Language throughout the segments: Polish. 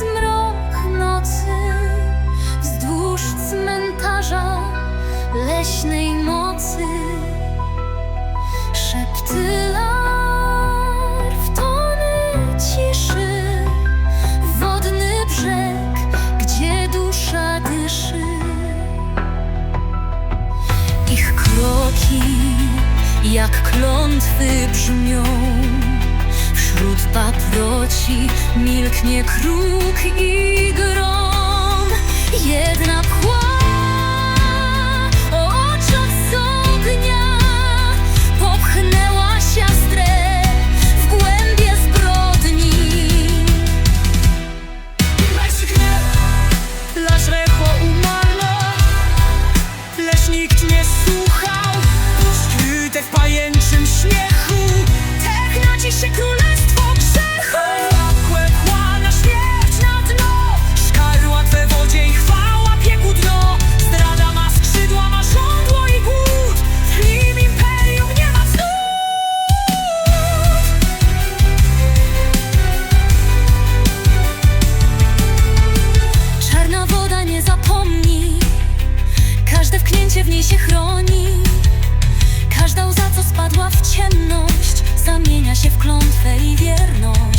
zmrok nocy wzdłuż cmentarza leśnej mocy. Szepty larw, tony ciszy, wodny brzeg, gdzie dusza dyszy. Ich kroki jak klątwy brzmią Wśród paproci milknie kruk i grom. Jedna pła chroni Każda łza, co spadła w ciemność Zamienia się w klątwę i wierność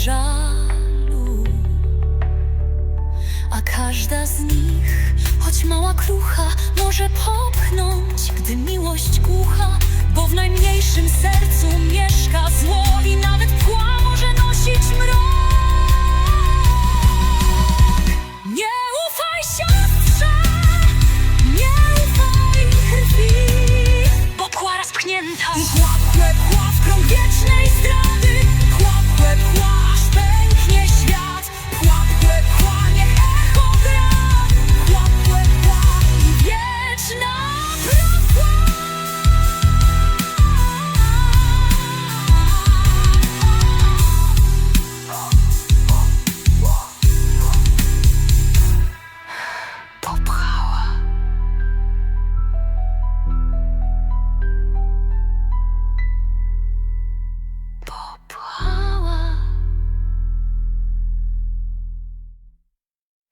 żalu. A każda z nich, choć mała krucha Może popchnąć, gdy miłość kucha Bo w najmniejszym sercu mieszka zło I nawet pła może nosić mrok. Nie ufaj siostrze, nie ufaj krwi Bo pła rozpchnięta Chłap, chłop, chłop, krąg wiecznej zdrady ciepła, pęknie świat.